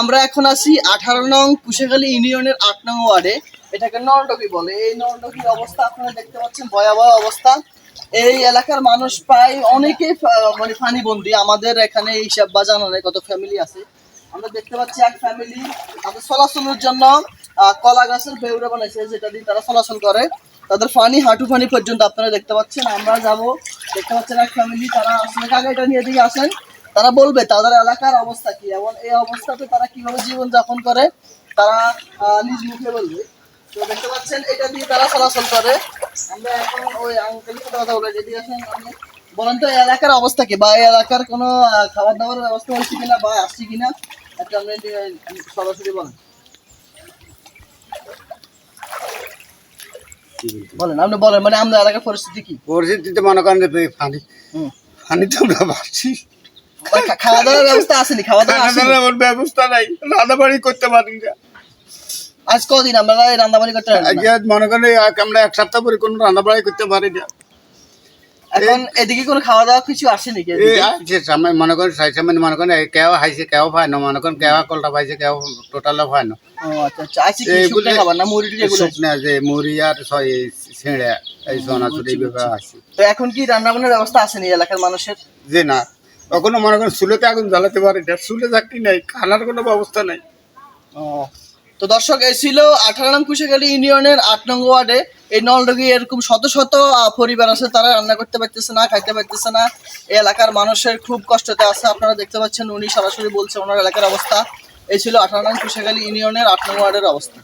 আমরা এখন আছি আঠারো নং কুশেখালী ইউনিয়নের আট নং ওয়ার্ডে। এটাকে নরডকি বলে। এই নরডকির অবস্থা আপনারা দেখতে পাচ্ছেন, ভয়াবহ অবস্থা। এই এলাকার মানুষ প্রায় অনেকেই মানে ফানি বন্দি। আমাদের এখানে এই হিসাব বা জানা নেই কত ফ্যামিলি আছে। আমরা দেখতে পাচ্ছি এক ফ্যামিলি তাদের চলাচলের জন্য কলা গাছের বেউরে বানাইছে, যেটা দিয়ে তারা চলাচল করে। তাদের ফানি, হাঁটু ফানি পর্যন্ত আপনারা দেখতে পাচ্ছেন। আমরা যাব, দেখতে পাচ্ছেন এক ফ্যামিলি তারা আসলে কাকা এটা নিয়ে দিকে আসেন। তারা বলবে তাদের এলাকার অবস্থা কি? এবং এই অবস্থাতে তারা কীভাবে জীবন যাপন করে? তারা নিজ মুখে বলবে। তো দেখতে পাচ্ছেন এটা দিয়ে তারা চলাচল করে। আমরা এখন ওই আঙ্কেলের সাথে কথা বলে যদি আসেন আপনি। বলেন তো এলাকার অবস্থা কি? বা এই এলাকার কোনো খাবার দাবার ব্যবস্থা হচ্ছে কিনা বা আসছে কিনা? একটা আপনি সরাসরি বলেন। বলেন আপনি বলেন মানে আমাদের এলাকার পরিস্থিতি কি? পরিস্থিতিতে মনে করেন পানি। পানি তো আমরা পাচ্ছি। বা খা- খাওয়া দাওয়ার ব্যবস্থা আসেনি খাওয়া দাওয়া আসেনি। এমন ব্যবস্থা নাই। রান্না বাড়ি করতে পারি না। আজ কদিন আমরা রান্না বাড়ি করতে পারি না। মনে করেন আমরা এক সপ্তাহ পরে কোনো রান্না বাড়ি করতে পারি না। এখন এদিকে কোনো খাওয়া দাওয়া কিছু আসেনি কি সামনে মনে করেন সাই সামনে মনে করেন কেউ হাইছে কেউ পায় না। মনে করেন কেউ কলটা পাইছে কেউ টোটালে না। ও আচ্ছা আচ্ছা কি খাবার না মুড়ি শুকনা যে মুড়ি আর ছিঁড়ে এই বিভাগ আছে। তো এখন কি রান্না বান্নার ব্যবস্থা আসেনি এলাকার মানুষের? যে না কখনো মনে করেন চুলেতে আগুন জ্বালাতে পারে? না চুলে চাকরি নাই খানার কোনো ব্যবস্থা নাই। তো দর্শক, এই ছিল আঠারো নং কুশাখালী ইউনিয়নের আট নং ওয়ার্ডে। এই নলডগি এরকম শত শত পরিবার আছে, তারা রান্না করতে পারতেছে না, খাইতে পারতেছে না। এই এলাকার মানুষের খুব কষ্টতে আছে, আপনারা দেখতে পাচ্ছেন উনি সরাসরি বলছে ওনার এলাকার অবস্থা। এই ছিল আঠারো নং কুশাখালী ইউনিয়নের আট নং ওয়ার্ডের অবস্থা।